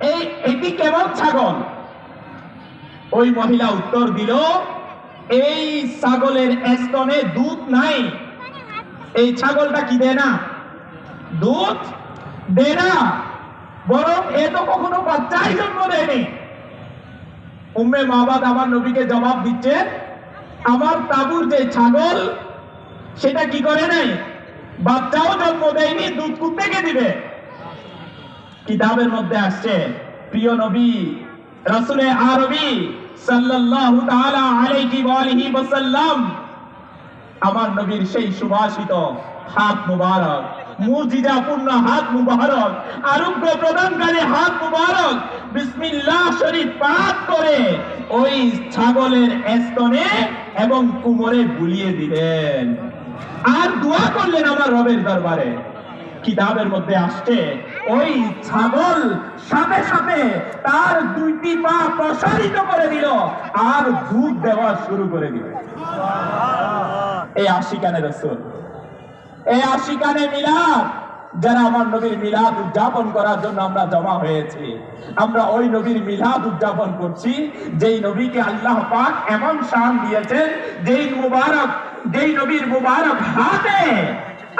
এই এটি কেমন ছাগল? ওই মহিলা উত্তর দিল, এই ছাগলের স্তনে দুধ নাই। এই ছাগলটা কি দেয় না দুধ দেয় না বরং এ তো কখনো বাচ্চাই জন্ম দেয়নি। উম্মে মাবাদ আমার নবীকে জবাব দিচ্ছে, আমার তাবুর যে ছাগল, সেটা কি করে নাই? বাচ্চাও জন্ম দেয়নি, দুধ থেকে দিবে? কিতাবের মধ্যে আসছে, প্রিয় নবী, রসুলে আরবি সাল্লাল্লাহু তাআলা আলাইহি ওয়াসাল্লাম, আমার নবীর সেই সুভাষিত হাত মুবারক, মুজিজাপূর্ণ হাত মুবারক আরোগ্য প্রদানকারী হাত মুবারক, বিসমিল্লাহ শরীফ পাঠ করে ওই ছাগলের স্তনে এবং কুমোরে বুলিয়ে দিলেন। আর দোয়া করলেন আমার রবের দরবারে। কিতাবের মধ্যে আসছে ওই ছাগল সাথে সাথে তার দুইটি পা প্রসারিত করে দিল আর দুধ দেওয়া শুরু করে দিল। এই আশিকানে রসুল, এই আশিকানে মিলাদ, যারা আমার নবীর মিলাদ উদযাপন করার জন্য আমরা জমা হয়েছি, আমরা ওই নবীর মিলাদ উদযাপন করছি, যেই নবীকে আল্লাহ পাক এমন শান দিয়েছেন, যেই মুবারক, যেই নবীর মুবারক হাতে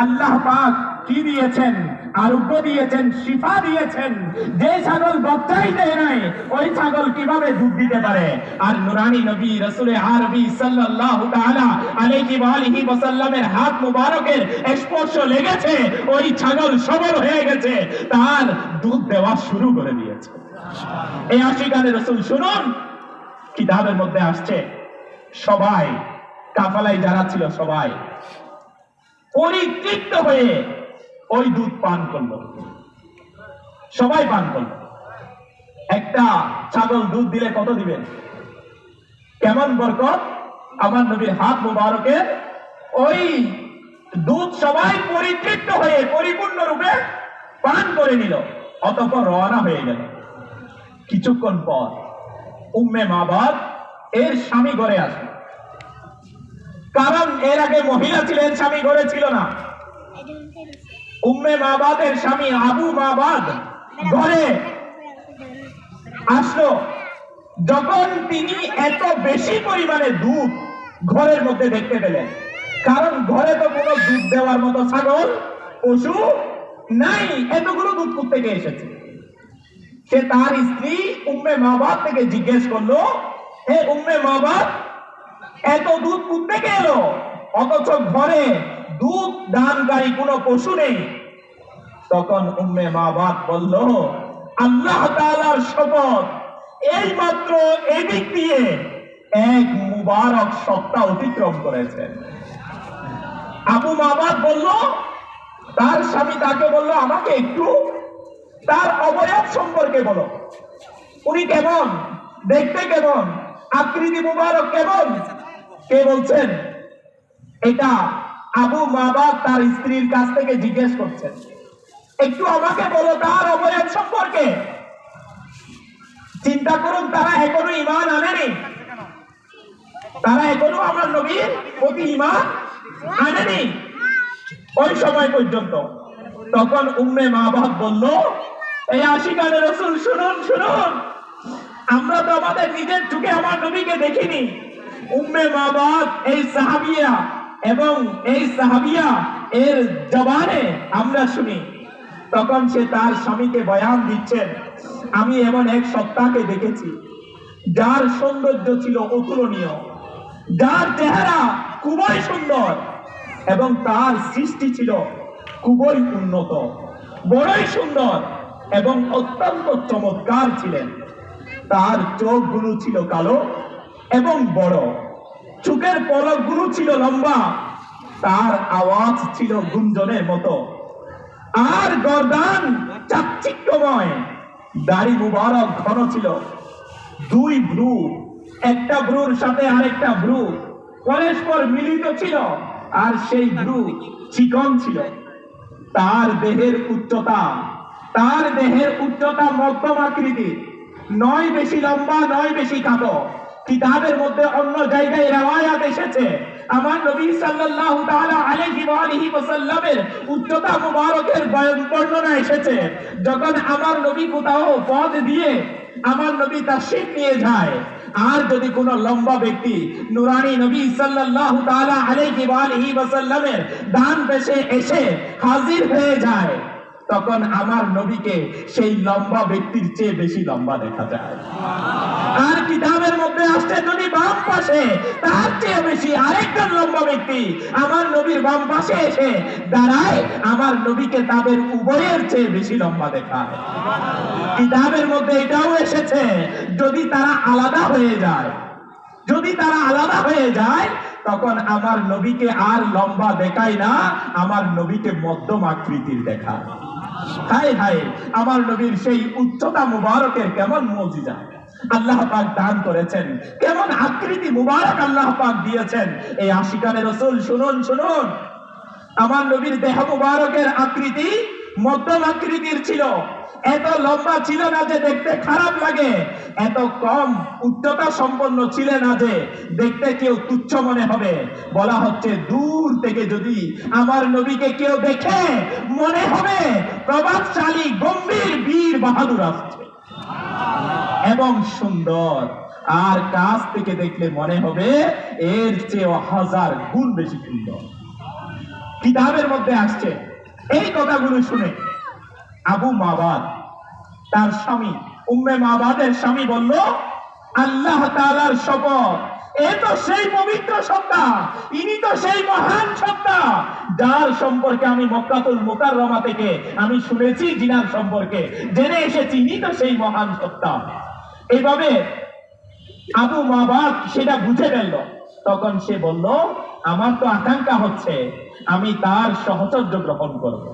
আল্লাহ পাক কি দিয়েছেন? আরোগ্য দিয়েছেন, শিফা দিয়েছেন। যে ছাগল বাচ্চাই দেয় নাই, ওই ছাগল কীভাবে দুধ দিতে পারে? আর নুরানি নবী, রসুলে হাত মুবারকের স্পর্শ লেগেছে, ওই ছাগল সবল হয়ে গেছে, তার দুধ দেওয়া শুরু করে দিয়েছে। এই আশিকানে রসুল শুনুন, কিতাবের মধ্যে আসছে, সবাই কাফালাই যারা ছিল সবাই, পরিতৃপ্ত হয়ে ওই দুধ পান করল। সবাই পান করল। একটা ছাগল দুধ দিলে কত দিবেন? কেমন বরকত? আমার নবীর হাত মুবারকের ওই দুধ সবাই পরিতৃপ্ত হয়ে পরিপূর্ণ রূপে পান করে নিল, অতঃপর রওনা হয়ে গেল। কিছুক্ষণ পর উম্মে মাবাদ এর স্বামী ঘরে আসলো। কারণ এর আগে মহিলা ছিলেন, স্বামী ঘরে ছিল না। উম্মে মাবাদের স্বামী আবু মাবাদ ঘরে আসলো। যখন তিনি এত বেশি পরিমাণে দুধ ঘরের মধ্যে দেখতে পেলেন, কারণ ঘরে তো কোনো দুধ দেওয়ার মতো ছাগল, পশু নাই, এতগুলো দুধ থেকে এসেছে? সে তার স্ত্রী উম্মে মাবাদ থেকে জিজ্ঞেস করল, হে উম্মে মাবাদ এত দুধ থেকে এলো? অথচ ঘরে দুধ দানকারী কোনো পশু নেই। তখন উম্মে মাবাদ বলল, আল্লাহ তাআলার শপথ এই মাত্র এদিক দিয়ে এক মুবারক সপ্তাহ অতিক্রম করেছেন আবু মাবাদ বলল, তার স্বামী তাকে বলল, আমাকে একটু তার অবয়ব সম্পর্কে বলো। উনি কেমন? দেখতে কেমন? আকৃতি মুবারক কেমন? কে বলছেন, এটা আবু মাবা তার স্ত্রীর কাছ থেকে জিজ্ঞেস করছেন, একটু আমাকে বলো তার অবয়ব সম্পর্কে। চিন্তা করুন, তারা এখনও ইমান আনেনি। তারা এখনও আমার নবীর প্রতি ইমান আনেনি। ওই সময় পর্যন্ত তখন উম্মে মাহবাব বলল, এই আশিকানে রসুল, শুনুন শুনুন। আমরা তো আমাদের নিজের চোখে আমার নবীকে দেখিনি। উম্মে মাবাদ, এই সাহাবিয়া এবং এই সাহাবিয়া এর জবানে আমরা শুনি, তখন সে তার স্বামীকে বয়ান দিচ্ছেন, আমি এমন এক সত্তাকে দেখেছি, যার সৌন্দর্য ছিল অতুলনীয়, যার চেহারা খুবই সুন্দর এবং তার সৃষ্টি ছিল খুবই উন্নত, বড়ই সুন্দর এবং অত্যন্ত চমৎকার ছিলেন। তার চোখগুলো ছিল কালো এবং বড়। চোখের পলকগুলো ছিল লম্বা। তার আওয়াজ ছিল গুঞ্জনের মতো। আর গর্দান চাকচিক্যময়। দাড়ি মুবারক ঘন ছিল। দুই ভ্রু। একটা ভ্রুর সাথে আরেকটা ভ্রু। পরস্পর মিলিত ছিল। আর সেই ভ্রু চিকন ছিল। তার দেহের উচ্চতা। তার দেহের উচ্চতা মধ্যম আকৃতির। নয় বেশি লম্বা, নয় বেশি কাটো কিতাবের মধ্যে অন্য জায়গায় রেওয়ায়াত এসেছে। আমার নবী সাল্লাল্লাহু তাআলা আলাইহি ওয়া আলিহি ওয়াসাল্লামের উচ্চতা মুবারকের বর্ণনা এসেছে। যখন আমার নবী কোথাও পথ দিয়ে আমার নবী তাশরীফ নিয়ে যায়, আর যদি কোন লম্বা ব্যক্তি নুরানি নবী সাল্লাল্লাহু তাআলা আলাইহি ওয়া আলিহি ওয়াসাল্লামের ডান পেশে এসে হাজির হয়ে যায়, তখন আমার নবীকে সেই লম্বা ব্যক্তির চেয়ে বেশি লম্বা দেখা যায়। আর কিতাবের মধ্যে আসছে যদি বাম পাশে, তার চেয়ে বেশি আরেকজন লম্বা ব্যক্তি আমার নবীর বাম পাশে এসে দাঁড়ায়, আমার নবীকে তাদের উভয়ের চেয়ে বেশি লম্বা দেখায়। কিতাবের মধ্যে এটাও এসেছে, যদি তারা আলাদা হয়ে যায়, যদি তারা আলাদা হয়ে যায়, তখন আমার নবীকে আর লম্বা দেখায় না, আমার নবীকে মধ্যম আকৃতির দেখায়। হায় হায়, আমার নবীর সেই উচ্চতা মুবারকের কেমন মজিজা। আল্লাহ পাক দান করেছেন। কেমন আকৃতি মুবারক আল্লাহ পাক দিয়েছেন। এই আশিকানের রসুল, শুনুন শুনুন। আমার নবীর দেহ মুবারকের আকৃতি মধ্যম আকৃতির ছিল। এত লম্বা ছিল না যে দেখতে খারাপ লাগে। এত কম উচ্চতা সম্পন্ন ছিল না যে দেখতে কেউ তুচ্ছ মনে হবে। বলা হচ্ছে দূর থেকে যদি আমার নবীকে কেউ দেখে, মনে হবে প্রভাবশালী, গম্ভীর, বীর, বাহাদুর আসছে। এবং সুন্দর। আর কাছ থেকে দেখলে মনে হবে এর চেয়ে হাজার গুণ বেশি সুন্দর। কিতাবের মধ্যে আসছে। এই কথাগুলো শুনে আবু মাবাদ, তার স্বামী। উম্মে মাবাদের স্বামী বলল, আল্লাহ তাআলার শপথ, এ তো সেই পবিত্র সত্তা, ইনি তো সেই মহান সত্তা, যার সম্পর্কে আমি মক্কাতুল থেকে আমি শুনেছি জিনার সম্পর্কে, জেনে এসেছি ইনি তো সেই মহান সত্তা। এইভাবে আবু মাবাদ সেটা বুঝে ফেলল। তখন সে বলল, আমার তো আকাঙ্ক্ষা হচ্ছে, আমি তার সহচর্য গ্রহণ করব।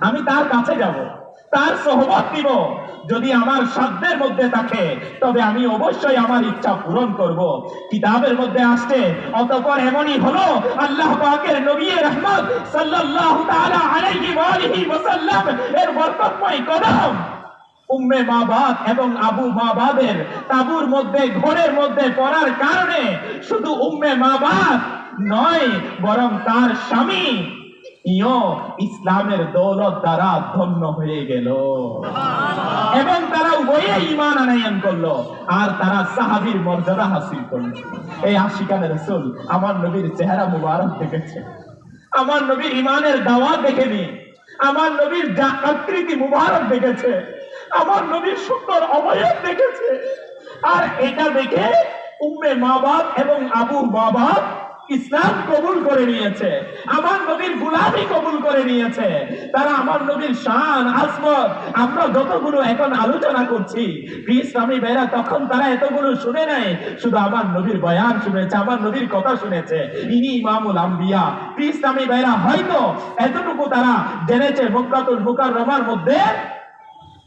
আমি তার কাছে যাব। তার সহমত দিব যদি আমার সাধ্যের মধ্যে থাকে, তবে আমি অবশ্যই আমার ইচ্ছা পূরণ করব। কিতাবের মধ্যে আসছে, অতঃপর এমনই হলো, আল্লাহ পাকের নবী রহমত সাল্লাল্লাহু তাআলা আলাইহি ওয়া আলিহি ওয়াসাল্লাম এর বরকতময় কদম। উম্মে মাবাদ এবং আবু মাবাদের তাবুর মধ্যে, ঘরের মধ্যে পড়ার কারণে শুধু উম্মে মাবাদ নয়, বরং তার স্বামী ইও ইসলামের দৌলত দ্বারা ধন্য হয়ে গেল। এবং তারা উভয়ে ইমান আনায়ন করল, আর তারা সাহাবীর মর্যাদা হাসিল করল। এই আশিকানের রসুল আমার নবীর চেহারা মুবারক দেখেছে। আমার নবীর ইমানের দাওয়াত দেখেনি আমার নবীর আকৃতি মুবারক দেখেছে। আমার নবীর সুন্দর অবয়ব দেখেছে। আর এটা দেখে উম্মে মা বাপ এবং আবু বাবা ইসলাম কবুল করে নিয়েছে, আমার নবীর গুলামি কবুল করে নিয়েছে, তারা আমার নবীর শান আসমত আমরা যতগুলো এখন আলোচনা করছি ইসলামী বেরা তখন তারা এতগুলো শুনে নাই, শুধু আমার নবীর বয়ান শুনেছে, আমার নবীর কথা শুনেছে। ইনি ইমামুল আম্বিয়া। ইসলামী বেরা হয়তো এতটুকু তারা জেনেছে মুকাতুল মুকার রমার মধ্যে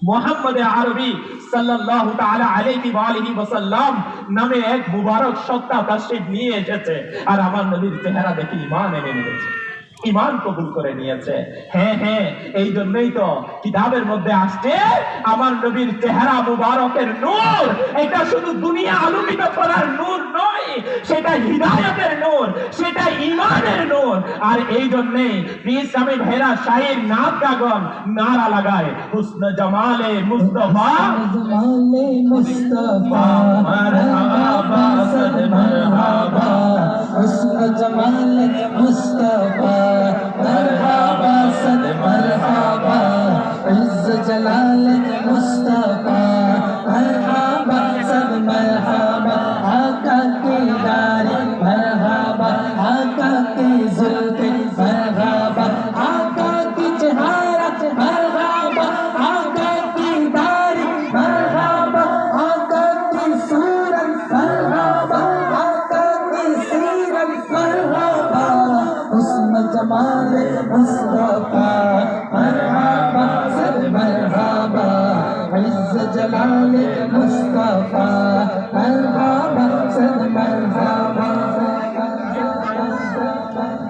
মোহাম্মদ আরবি সাল্লাল্লাহু তাআলা আলাইহি ওয়া আলিহি ওয়াসাল্লাম নামে এক মুবারক সত্তা তাশরীফ নিয়ে এসেছে। আর আমার নবীর চেহারা দেখে ঈমান এনে নিয়েছে। ঈমান কবুল করে নিয়েছে। হ্যাঁ হ্যাঁ এই জন্যই তো কিতাবের মধ্যে আসছে, আমার নবীর চেহারা মুবারকের নূর। এটা শুধু দুনিয়া আলোকিত করার নূর নয়, সেটা হিদায়াতের নূর, সেটা ঈমানের নূর। আর এই জন্যই ইসলামী ভাইরা শাহির নাথ গাগন নারা লাগায়। হুসন জামালে মুস্তফা। জমালে মুস্তাফা মারহাবা সদ মারহাবা হুসন জমালে মুস্তাফা। মারহাবা সদ মারহাবা ইজ্জ জালালে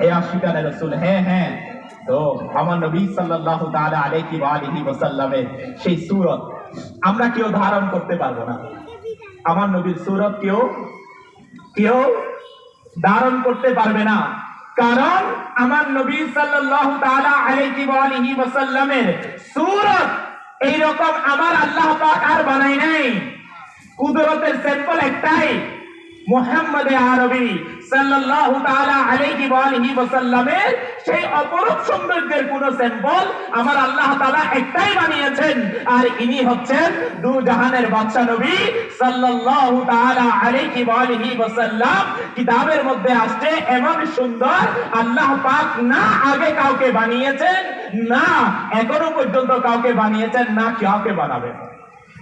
এ আশিকানে রসুল হ্যাঁ হ্যাঁ তো আমার নবী সাল্লাল্লাহু তাআলা আলাইহি আলিহি ওয়াসাল্লামের সেই সূরত আমরা কেউ ধারণ করতে পারব না। আমার নবীর সূরত কেউ কেউ ধারণ করতে পারবে না। কারণ আমার নবী সাল্লাল্লাহু তাআলা আলাইহি আলিহি ওয়াসাল্লামের সূরত এইরকম আমার আল্লাহ পাক আর বানাই নাই। কুদরতের স্যাম্পল একটাই। মুহাম্মদ আরবি কিতাবের মধ্যে আসছে এমন সুন্দর, আল্লাহ পাক না আগে কাউকে বানিয়েছেন, না এখনও পর্যন্ত কাউকে বানিয়েছেন, না কাউকে বানাবেন।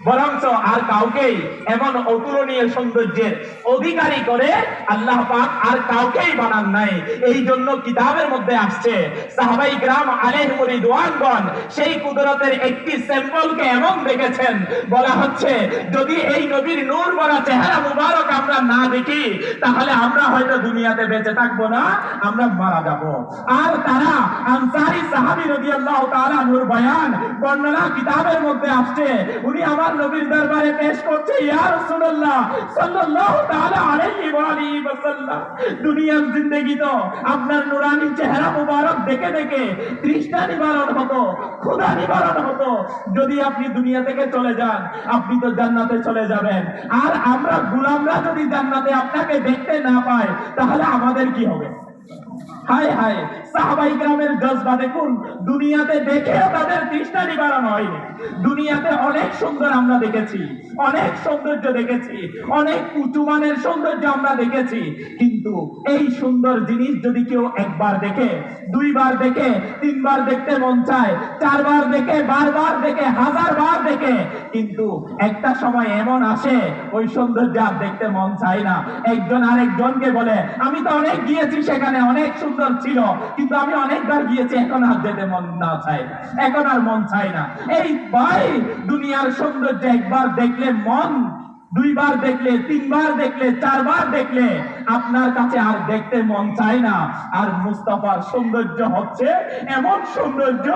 বরঞ্চ আর কাউকেই এমন অতুলনীয় সৌন্দর্যের অধিকারী করে আল্লাহ পাক আর কাউকেই বানান নাই। এই জন্য কিতাবের মধ্যে আসছে, সাহাবাই গ্রাম আলেহমুর রিদওয়ানগণ সেই কুদরতের একটি স্যাম্পলকে এমন দেখেছেন, বলা হচ্ছে, যদি এই নবীর নূর বলা চেহারা মুবারক আমরা না দেখি, তাহলে আমরা হয়তো দুনিয়াতে বেঁচে থাকব না, আমরা মারা যাব। আর তারা আনসারি সাহাবী রাদিয়াল্লাহু তাআলা নূর বয়ান বর্ণনা কিতাবের মধ্যে আসছে। উনি আমার নবীর দরবারে পেশ করছে, ইয়া রাসূলুল্লাহ, সাল্লাল্লাহু তাআলা আলাইহি ওয়া আলিহি ওয়াসাল্লাম। দুনিয়ার জিন্দেগি তো আপনার নুরানি চেহারা মুবারক দেখে দেখে তৃষ্ণা নিবারণ হতো, ক্ষুধা নিবারণ হতো। যদি আপনি দুনিয়া থেকে চলে যান, আপনি তো জান্নাতে চলে যাবেন। আর আমরা গুলামরা যদি জান্নাতে আপনাকে দেখতে না পাই তাহলে আমাদের কি হবে? হায় হায় সাহাবাই গ্রামের জজবা দেখুন, দুনিয়াতে দেখেও তাদের তৃষ্ণা নিবারণ হয়নি। দুনিয়াতে অনেক সুন্দর আমরা দেখেছি, অনেক সৌন্দর্য দেখেছি, অনেক উঁচু মানের সৌন্দর্য আমরা দেখেছি। কিন্তু এই সুন্দর জিনিস যদি কেউ একবার দেখে, দুইবার দেখে, তিনবার দেখতে মন চায়, চারবার দেখে, বারবার দেখে হাজার বার দেখে, কিন্তু একটা সময় এমন আসে, ওই সৌন্দর্য আর দেখতে মন চায় না। একজন আরেকজনকে বলে, আমি তো অনেক গিয়েছি সেখানে, অনেক সুন্দর ছিল কিন্তু আমি অনেকবার গিয়েছি, এখন আর যেতে মন না চায় এখন আর মন চায় না। এই ভাই দুনিয়ার সৌন্দর্য একবার দেখলে মন দুইবার দেখলে, তিনবার দেখলে, চারবার দেখলে আপনার কাছে আর দেখতে মন চায় না। আর মুস্তাফার সৌন্দর্য হচ্ছে এমন সৌন্দর্য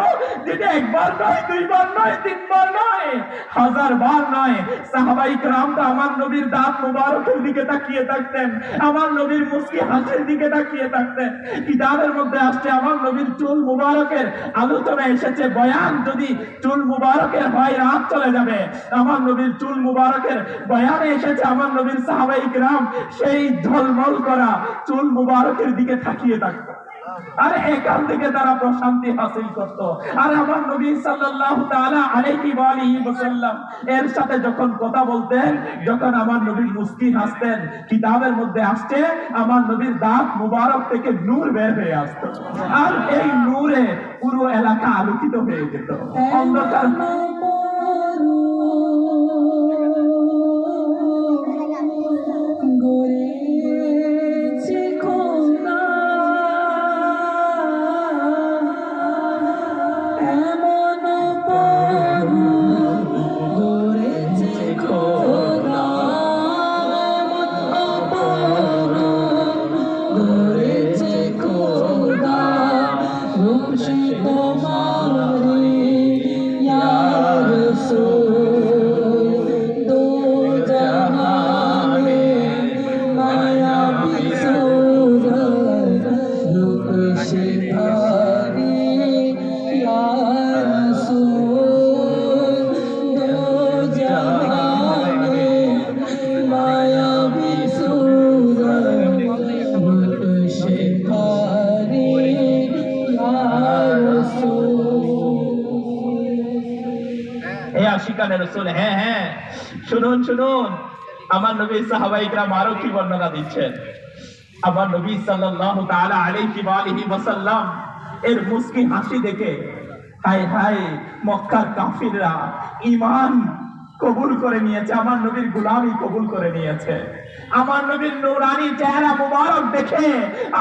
যেটা একবার নয়, দুইবার নয়, তিনবার নয় হাজার বার নয়। সাহাবাইক রাম তো আমার নবীর দাঁত মুবারকের দিকে তাকিয়ে থাকতেন, আমার নবীর মুস্কি হাসির দিকে তাকিয়ে থাকতেন। কিতাবের মধ্যে আসছে আমার নবীর চুল মুবারকের আলোচনা এসেছে, বয়ান যদি চুল মুবারকের হয়, রাত চলে যাবে। আমার নবীর চুল মুবারকের বয়ানে এসেছে আমার নবীর সাহাবাই গ্রাম সেই ঝলমল করা চুল মুবারকের দিকে তাকিয়ে থাকতো। আর এখান থেকে তারা প্রশান্তি হাসিল করত। আর আমার নবী সাল্লাল্লাহু তাআলা আলাইহি ওয়া আলিহি ওয়াসাল্লাম এর সাথে যখন কথা বলতেন যখন আমার নবী মুস্কি হাসতেন কিতাবের মধ্যে আসছে আমার নবীর দাঁত মুবারক থেকে নূর বের হয়ে আসতো। আর এই নূরে পুরো এলাকা আলোকিত হয়ে যেত। অন্ধকার রসুল হ্যাঁ হ্যাঁ শুনুন শুনুন। আমার নবী সাহাবাইকরাম আরও কি বর্ণনা দিচ্ছেন? আমার নবী সাল্লাল্লাহু তাআলা আলাইহি ওয়া আলিহি ওয়াসাল্লাম এর মুস্কি হাসি দেখে, হায় হায়, মক্কার কাফিররা ঈমান কবুল করে নিয়েছে, আমার নবীর গোলামি কবুল করে নিয়েছে। আমার নবীর নূরানি চেহারা মুবারক দেখে,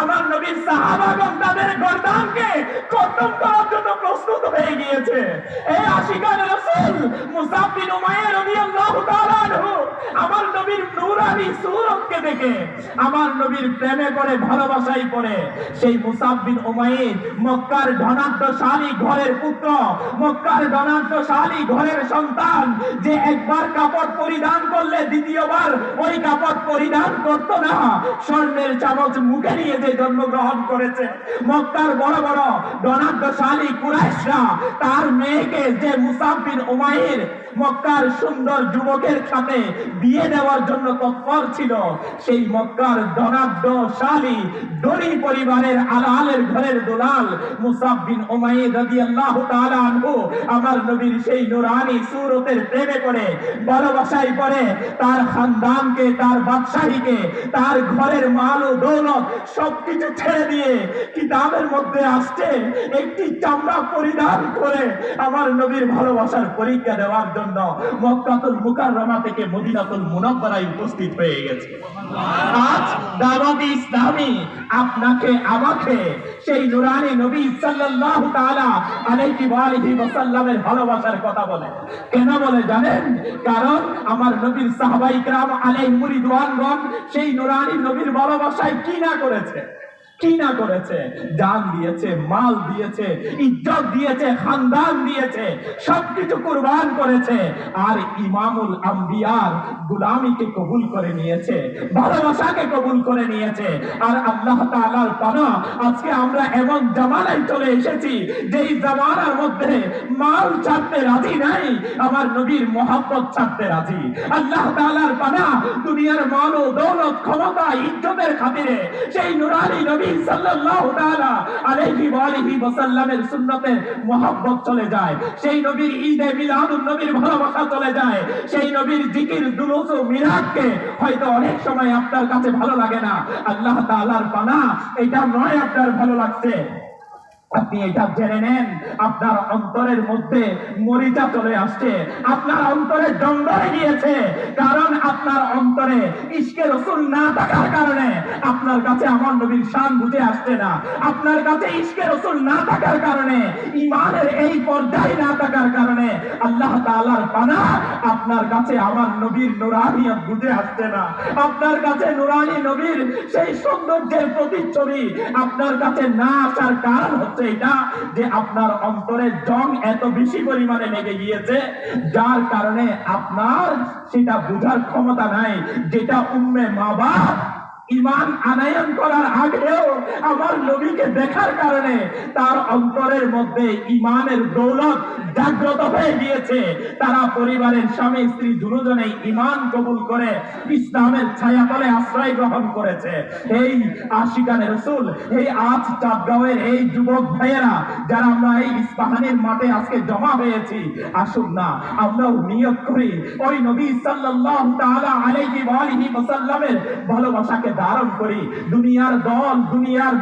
আমার নবীর সাহাবাগণ তাদের গর্দানকে কর্তন করার জন্য প্রস্তুত হয়ে গিয়েছে। এই আশিকান রাসূল মুসাব বিন উমাইর রাদিয়াল্লাহু তাআলা আমার নবীর দেখে, আমার নবীর প্রেমে পড়ে ভালোবাসাই পড়ে, সেই মুসাব বিন উমাইর মক্কার ধনাঢ্যশালী ঘরের পুত্র, মক্কার ধনাঢ্যশালী ঘরের সন্তান, যে একবার কাপড় পরিধান করলে দ্বিতীয়বার ওই কাপড় পরিধান করত না। স্বর্ণের চামচ মুখে নিয়ে যে জন্মগ্রহণ করেছে, মক্কার বড় বড় ডনাদ্যশালী কুরাইশরা, তার মেয়েকে যে মুসাফির উমাইর মক্কার সুন্দর যুবকের সাথে বিয়ে দেওয়ার জন্য তৎপর ছিল। সেই মক্কার ধনাঢ্যশালী ধনী পরিবারের আলালের ঘরের দোলাল মুসাব বিন উমাইর রাদিয়াল্লাহু তাআলা আমার নবীর সেই নুরানি সুরতের প্রেমে পড়ে, ভালোবাসায় পড়ে। তার খানদানকে, তার বাদশাহীকে, তার ঘরের মাল ও দৌলত সবকিছু ছেড়ে দিয়ে কিতাবের মধ্যে আসছে, একটি চামড়া পরিধান করে আমার নবীর ভালোবাসার পরীক্ষা দেওয়ার জন্য মক্কাতুল মুকাররমা থেকে মদিনাতুল মুনাব্বারায় উপস্থিত হয়ে গেছে আজ দাওয়াত ইসলামী আপনাকে আমাকে সেই নুরানি নবী সাল্লাল্লাহু তাআলা আলাইহি ওয়া আলিহি ওয়াসাল্লামের ভালোবাসার কথা বলে কেন বলে জানেন কারণ আমার নবীর সাহাবাই کرام আলাইহিম রিদওয়ানগণ সেই নুরানি নবীর ভালোবাসায় কি না করেছে কি না করেছে জান দিয়েছে, মাল দিয়েছে, ইজ্জত দিয়েছে, খানদান দিয়েছে, সবকিছু কুরবান করেছে, আর ইমামুল আম্বিয়ার গুলামিকে কবুল করে নিয়েছে, ভালোবাসাকে কবুল করে নিয়েছে, আর আল্লাহ তাআলার পানা, আজকে আমরা এমন জামানায় চলে এসেছি, যেই জামানার মধ্যে মাল ছাড়তে রাজি নাই, আমার নবীর মহাব্বত ছাড়তে রাজি। আল্লাহ তাআলার পানা, দুনিয়ার মাল ও দৌলত, ক্ষমতা, ইজ্জতের খাতিরে, সেই নুরানি নবী হয়তো অনেক সময় আপনার কাছে ভালো লাগে না। আল্লাহ তাআলার পানা, এটা নয় আপনার ভালো লাগছে। আপনি এটা জেনে নেন, আপনার অন্তরের মধ্যে মরিচা চলে আসছে। আপনার অন্তরে জঙ্গলে গিয়েছে, কারণ আপনার অন্তরে ইশকে রসুল না থাকার কারণে আপনার কাছে আমার নবীর শান বুঝে আসছে না। আপনার কাছে ইশকে রসুল না থাকার কারণে ইমানের এই পর্যায়ে না থাকার কারণে আল্লাহ তাআলার পানা আপনার কাছে আমার নবীর নুরানিয়ত বুঝে আসছে না। আপনার কাছে নুরানি নবীর সেই সৌন্দর্যের প্রতিচ্ছবি আপনার কাছে না আসার কারণ হচ্ছে এটা যে আপনার অন্তরে জং এত বেশি পরিমাণে লেগে গিয়েছে, যার কারণে আপনার সেটা বোঝার ক্ষমতা নাই, যেটা উম্মে মা বাপ ইমান আনায়ন করার আগেও আমার নবীকে দেখার কারণে তার অন্তরের মধ্যে ইমানের দৌলত জাগ্রত হয়ে গিয়েছে। তারা পরিবারের স্বামী, স্ত্রী দুজনেই ইমান কবুল করে ইসলামের ছায়া তলে আশ্রয় গ্রহণ করেছে। এই আশিকানে রসুল, এই আজ চাঁদগাঁওয়ের এই যুবক ভাইয়েরা, যারা আমরা এই ইস্পাহানের মাঠে আজকে জমা হয়েছি, আসুন না, আমরাও নিয়োগ করি। ওই নবী তাআলা আলাইহি ওয়া আলিহি ওয়াসাল্লামের ভালোবাসাকে ধারণ করি। দুনিয়ার দল, দুনিয়ার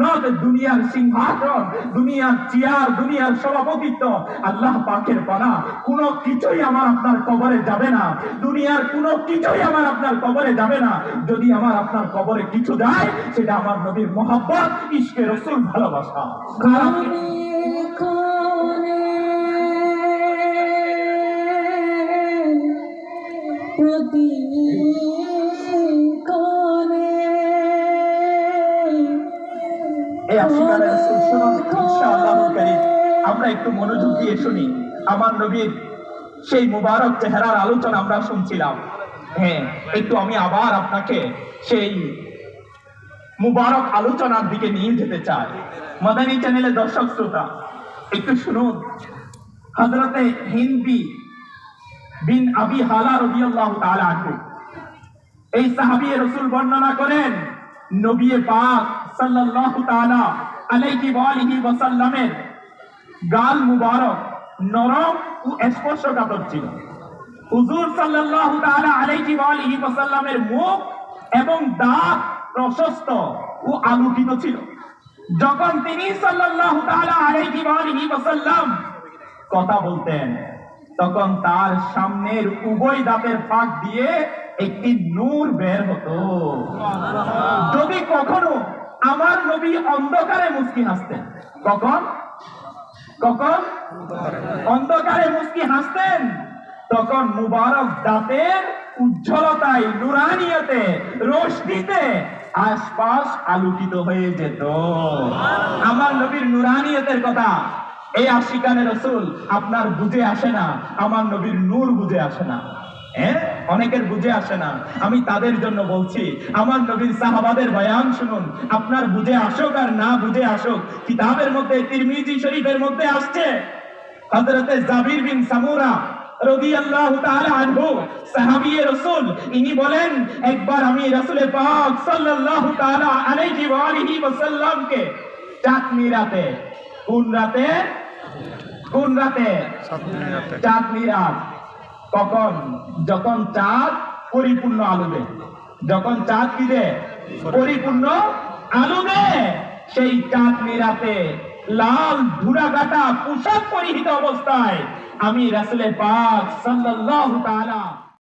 নদ, দুনিয়ার সিংহাসন, দুনিয়ার চেয়ার, দুনিয়ার সভাপতিত্ব। আল্লাহ পাকের পানা কোনো কিছুই আমার আপনার কবরে যাবে না। দুনিয়ার কোনো কিছুই আমার আপনার কবরে যাবে না। যদি আমার আপনার কবরে কিছু যায়, সেটা আমার নবীর মোহাব্বত, ইশকে রসুল ভালোবাসা। প্রতি আমরা একটু মনোযোগ দিয়ে শুনি। আমার নবীর সেই মুবারক চেহারার আলোচনা আমরা শুনছিলাম। হ্যাঁ একটু আমি আবার আপনাকে সেই মুবারক আলোচনার দিকে নিয়ে যেতে চাই। মাদানী চ্যানেলের দর্শক শ্রোতা, একটু শুনুন। হজরতে হিন্দি বিন আবি হালা তাআলা আনহু। এই সাহাবী রসুল বর্ণনা করেন নবী পাক সাল্লাল্লাহু তাআলা আলাইহি ওয়া আলিহি ওয়াসাল্লামের গাল মুবারক নরম ও স্পর্শকাতর ছিল। হুজুর সাল্লাল্লাহু তাআলা আলাইহি ওয়া আলিহি ওয়াসাল্লামের মুখ এবং দাঁত প্রশস্ত ও আলোকিত ছিল। যখন তিনি সাল্লাল্লাহু তাআলা আলাইহি ওয়া আলিহি ওয়াসাল্লাম কথা বলতেন তখন তার সামনের উভয় দাঁতের ফাঁক দিয়ে একটি নূর বের হতো। যদি কখনো আমার নবী অন্ধকারে মুস্কি হাসতেন। কখন? কখন? অন্ধকারে মুস্কি হাসতেন। তখন মুবারক দাঁতের উজ্জ্বলতায়, নুরানিয়তে, রোশনিতে আশপাশ আলোকিত হয়ে যেত। আমার নবীর নুরানিয়তের কথা এই আশিকানের রসুল, আপনার বুঝে আসে না। আমার নবীর নূর বুঝে আসে না। হ্যাঁ? অনেকের বুঝে আসে না। আমি তাদের জন্য বলছি, আমার নবীর সাহাবাদের বয়ান শুনুন। আপনার বুঝে আসুক আর না বুঝে আসুক, কিতাবের মধ্যে, তিরমিজি শরীফের মধ্যে আসছে। হযরতে জাবির বিন সামুরা ইনি বলেন, একবার আমি রাসূলে পাক সাল্লাল্লাহু তাআলা আলাইহি ওয়া আলিহি ওয়াসাল্লামকে চাঁদনি রাতে কোন রাতে? কোন রাতে? চাঁদনি রাত কখন যখন চাঁদ পরিপূর্ণ আলো যখন চাঁদ কি দেয় পরিপূর্ণ আলো সেই চাঁদ মিরাতে লাল ধুরা কাটা পোশাক পরিহিত অবস্থায় আমি রাসলে পাক সাল্লাল্লাহু তাআলা